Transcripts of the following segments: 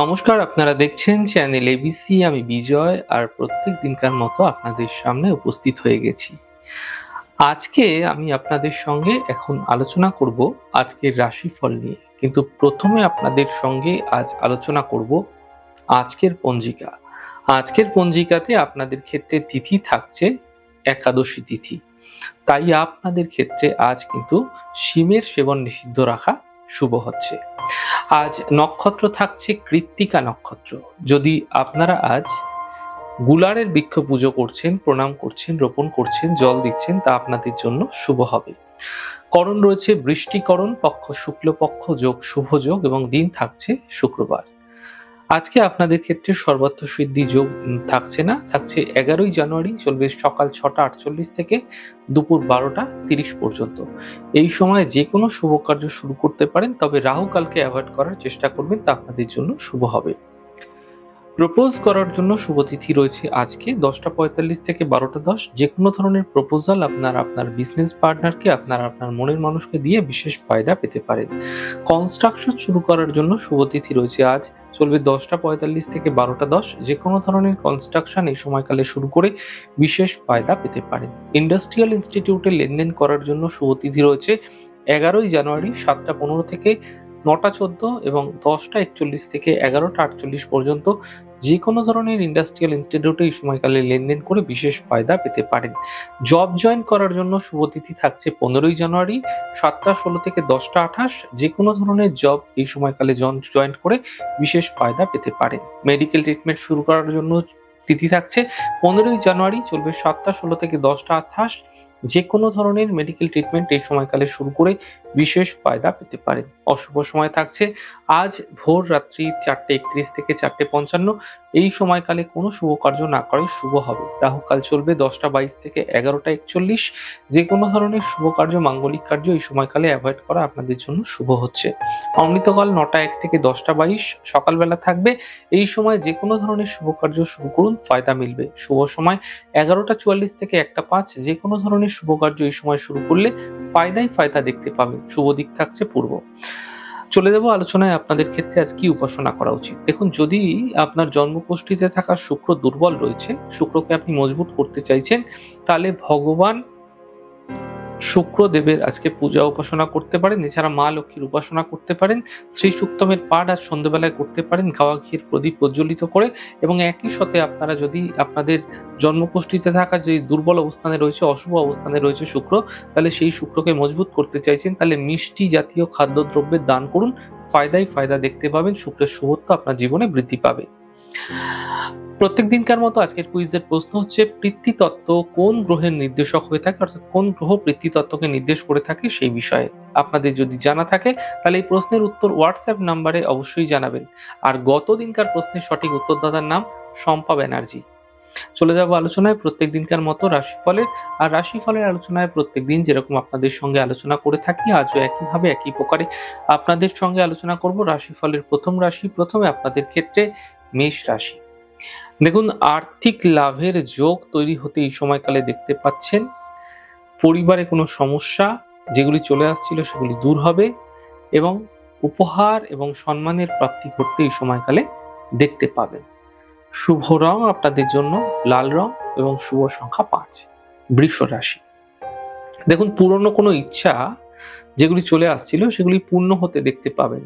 নমস্কার, আপনারা দেখছেন চ্যানেল এবিসি আমি বিজয়, আর প্রত্যেক দিনকার মতো আপনাদের সামনে উপস্থিত হয়ে গেছি। আজকে আমি আপনাদের সঙ্গে এখন আলোচনা করব আজকের রাশিফল নিয়ে। কিন্তু প্রথমে আপনাদের সঙ্গে আজ আলোচনা করব আজকের পঞ্জিকা। আজকের পঞ্জিকাতে আপনাদের ক্ষেত্রে তিথি থাকছে একাদশী তিথি। তাই আপনাদের ক্ষেত্রে আজ কিন্তু শিমের সেবন নিষিদ্ধ রাখা শুভ হচ্ছে। আজ নক্ষত্র থাকছে কৃত্তিকা নক্ষত্র। যদি আপনারা আজ গুলারের বৃক্ষ পুজো করছেন, প্রণাম করছেন, রোপণ করছেন, জল দিচ্ছেন, তা আপনাদের জন্য শুভ হবে। করণ রয়েছে বৃষ্টিকরণ, পক্ষ শুক্লপক্ষ, যোগ শুভ যোগ এবং দিন থাকছে শুক্রবার। আজকে আপনাদের ক্ষেত্রে সর্বত্র সিদ্ধি যোগ থাকছে না। থাকছে এগারোই জানুয়ারি, চলবে সকাল ছটা আটচল্লিশ থেকে দুপুর বারোটা তিরিশ পর্যন্ত। এই সময় যে কোনো শুভ কার্য শুরু করতে পারেন, তবে রাহু কালকে অ্যাভয়েড করার চেষ্টা করবেন, তা আপনাদের জন্য শুভ হবে। প্রপোজ করার জন্য শুভ তিথি রয়েছে আজকে দশটা পঁয়তাল্লিশ থেকে বারোটা দশ। যে কোনো ধরনের প্রপোজাল আপনার আপনার বিজনেস পার্টনারকে আপনার আপনার মনের মানুষকে দিয়ে বিশেষ ফায়দা পেতে পারেন কনস্ট্রাকশন শুরু করার জন্য শুভ তিথি রয়েছে আজ। চলবে দশটা পঁয়তাল্লিশ থেকে বারোটা দশ। যে কোনো ধরনের কনস্ট্রাকশন এই সময়কালে শুরু করে বিশেষ ফায়দা পেতে পারেন ইন্ডাস্ট্রিয়াল ইনস্টিটিউটে লেনদেন করার জন্য শুভ তিথি রয়েছে এগারোই জানুয়ারি সাতটা পনেরো থেকে নটা চোদ্দ এবং দশটা একচল্লিশ থেকে এগারোটা আটচল্লিশ পর্যন্ত যে কোনো ধরনের ইন্ডাস্ট্রিয়াল ইনস্টিটিউটে এই সময়কালে লেনদেন করে বিশেষ ফায়দা পেতে পারেন। জব জয়েন করার জন্য শুভ তিথি থাকছে পনেরোই জানুয়ারি সাতটা ষোলো থেকে দশটা আঠাশ। যে কোনো ধরনের জব এই সময়কালে জয়েন করে বিশেষ ফায়দা পেতে পারেন। মেডিকেল ট্রিটমেন্ট শুরু করার জন্য তিথি থাকছে পনেরোই জানুয়ারি, চলবে সাতটা ষোলো থেকে দশটা আঠাশ। যে কোনো ধরনের মেডিকেল ট্রিটমেন্ট এই সময়কালে শুরু করে বিশেষ ফায়দা পেতে পারেন অশুভ সময় থাকছে। আজ ভোর রাত্রি চারটে একত্রিশ থেকে চারটে পঞ্চান্ন। এই সময়কালে কোনো শুভ কার্য না করে শুভ হবে। রাহুকাল চলবে দশটা বাইশ থেকে এগারোটা একচল্লিশ। যে কোনো ধরনের শুভ কার্য, মাঙ্গলিক কার্য এই সময়কালে অ্যাভয়েড করা আপনাদের জন্য শুভ হচ্ছে। অমৃতকাল নটা এক থেকে দশটা বাইশ সকালবেলা থাকবে। এই সময় যে কোনো ধরনের শুভ কার্য শুরু করুন, ফায়দা মিলবে। শুভ সময় এগারোটা চুয়াল্লিশ থেকে একটা পাঁচ। যে কোনো ধরনের শুভ কার্য এই সময় শুরু করলে ফায়দাই ফায়দা দেখতে পাবেন শুভ দিক থাকছে পূর্ব। চলে যাব আলোচনায় আপনাদের ক্ষেত্রে আজ কি উপাসনা করা উচিত? দেখুন, যদি আপনার জন্মকোষ্ঠীতে থাকা শুক্র দুর্বল রয়েছে, শুক্রকে আপনি মজবুত করতে চাইছেন, তাহলে ভগবান শুক্রদেবের আজকে পূজা উপাসনা করতে পারেন, এছাড়া মা লক্ষ্মীর উপাসনা করতে পারেন, শ্রী সুক্তমের পাঠ আজ সন্ধ্যেবেলায় করতে পারেন, গাওয়া ঘির প্রদীপ প্রজ্বলিত করে এবং একই সাথে আপনারা যদি আপনাদের জন্মকুষ্ঠিতে থাকা যে দুর্বল অবস্থানে রয়েছে, অশুভ অবস্থানে রয়েছে শুক্র, তাহলে সেই শুক্রকে মজবুত করতে চাইছেন, তাহলে মিষ্টি জাতীয় খাদ্যদ্রব্যের দান করুন ফায়দাই ফায়দা দেখতে পাবেন, শুক্রের শুভত্ব আপনার জীবনে বৃদ্ধি পাবে। প্রত্যেক দিনকার মতো আজকের কুইজের প্রশ্ন হচ্ছে পৃথ্বীতত্ত্ব কোন গ্রহের নির্দেশক হয়ে থাকে? অর্থাৎ কোন গ্রহ পৃথ্বীতত্ত্বকে নির্দেশ করে থাকে সেই বিষয়ে। আপনাদের যদি জানা থাকে, তাহলে এই প্রশ্নের উত্তর হোয়াটসঅ্যাপ নাম্বারে অবশ্যই জানাবেন। আর গত দিনকার প্রশ্নের সঠিক উত্তরদাতার নাম শম্পা ব্যানার্জি। চলে যাব আলোচনায় প্রত্যেক দিনকার মতো রাশিফলের। আর রাশিফলের আলোচনায় প্রত্যেক দিন যেরকম আপনাদের সঙ্গে আলোচনা করে থাকি, আজও একইভাবে একই প্রকারে আপনাদের সঙ্গে আলোচনা করব। রাশিফলের প্রথম রাশি, প্রথমে আপনাদের ক্ষেত্রে মেষ রাশি। দেখুন, আর্থিক লাভের যোগ তৈরি হতে এই সময়কালে দেখতে পাচ্ছেন, পরিবারে কোনো সমস্যা, যেগুলি চলে আসছিল সেগুলি দূর হবে এবং উপহার এবং সম্মানের প্রাপ্তি ঘটতে এই সময়কালে দেখতে পাবেন। শুভ রং আপনাদের জন্য, লাল রং এবং শুভ সংখ্যা পাঁচ, বৃষ রাশি। দেখুন, পুরনো কোনো ইচ্ছা যেগুলি চলে আসছিল সেগুলি পূর্ণ হতে দেখতে পাবেন।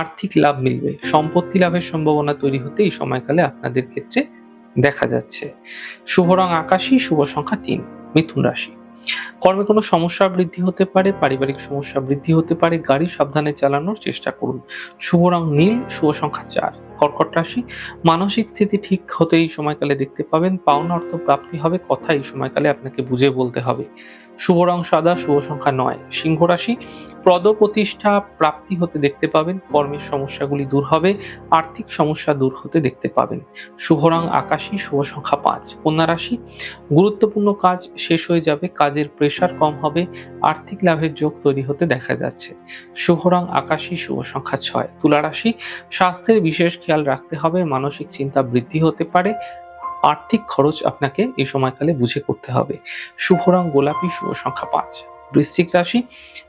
আর্থিক লাভ মিলবে। সম্পত্তি লাভের সম্ভাবনা তৈরি হতে এই সময়কালে আপনাদের ক্ষেত্রে দেখা যাচ্ছে। শুভ রং আকাশী, শুভ সংখ্যা তিন, মিথুন রাশি। কর্মে কোনো সমস্যা বৃদ্ধি হতে পারে, পারিবারিক সমস্যা বৃদ্ধি হতে পারে, গাড়ি সাবধানে চালানোর চেষ্টা করুন। শুভ রং নীল, শুভ সংখ্যা চার, কর্কট রাশি। মানসিক স্থিতি ঠিক হতে এই সময়কালে দেখতে পাবেন, পাওনা অর্থ প্রাপ্তি হবে, কথা এই সময়কালে আপনাকে বুঝে বলতে হবে। শুভ রং সাদা, শুভ সংখ্যা নয়। সিংহ রাশি পদ প্রতিষ্ঠা প্রাপ্তি হতে দেখতে পাবেন, কর্মের সমস্যাগুলি দূর হবে, আর্থিক সমস্যা দূর হতে দেখতে পাবেন। শুভ রং আকাশী, শুভ সংখ্যা পাঁচ। কন্যা রাশি, গুরুত্বপূর্ণ কাজ শেষ হয়ে যাবে, কাজের প্রেশার কম হবে, আর্থিক লাভের যোগ তৈরি হতে দেখা যাচ্ছে। শুভ রং আকাশী, শুভ সংখ্যা ছয়। তুলা রাশি, স্বাস্থ্যের বিশেষ খেয়াল রাখতে হবে, মানসিক চিন্তা বৃদ্ধি হতে পারে আর্থিক খরচ আপনাকে এই সময়কালে বুঝে করতে হবে। শুভ রং, গোলাপি, শুভ সংখ্যা পাঁচ। বৃশ্চিক রাশি,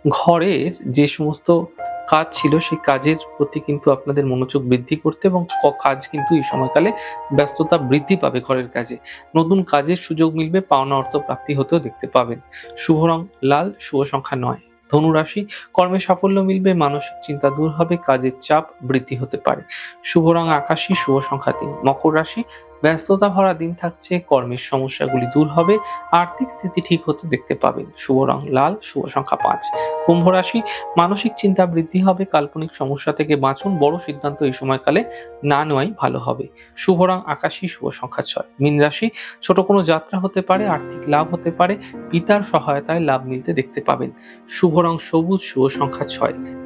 ঘরের যে সমস্ত কাজ ছিল সেই কাজের প্রতি কিন্তু আপনাদের মনোযোগ বৃদ্ধি করতে এবং কাজ কিন্তু এই সময়কালে ব্যস্ততা বৃদ্ধি পাবে ঘরের কাজে। নতুন কাজের সুযোগ মিলবে, পাওনা অর্থ প্রাপ্তি হতেও দেখতে পাবেন। শুভ রং, লাল, শুভ সংখ্যা নয়। ধনুরাশি কর্মে সাফল্য মিলবে, মানসিক চিন্তা দূর হবে, কাজের চাপ বৃদ্ধি হতে পারে। শুভ রং, আকাশী, শুভ সংখ্যা তিন। মকর রাশি ব্যস্ততা ভরা দিন থাকছে, কর্মের সমস্যাগুলি দূর হবে, আর্থিক স্থিতি ঠিক হতে দেখতে পাবেন। শুভ রং লাল, শুভ সংখ্যা পাঁচ। কুম্ভ রাশি, মানসিক চিন্তা বৃদ্ধি হবে, কাল্পনিক সমস্যা থেকে বাঁচুন, বড় সিদ্ধান্ত এই সময়কালে না নেওয়াই ভালো হবে। শুভ রং আকাশী, শুভ সংখ্যা ছয়। মীন রাশি, ছোট কোনো যাত্রা হতে পারে, আর্থিক লাভ হতে পারে, পিতার সহায়তায় লাভ মিলতে দেখতে পাবেন। শুভ রং সবুজ, শুভ সংখ্যা ছয়।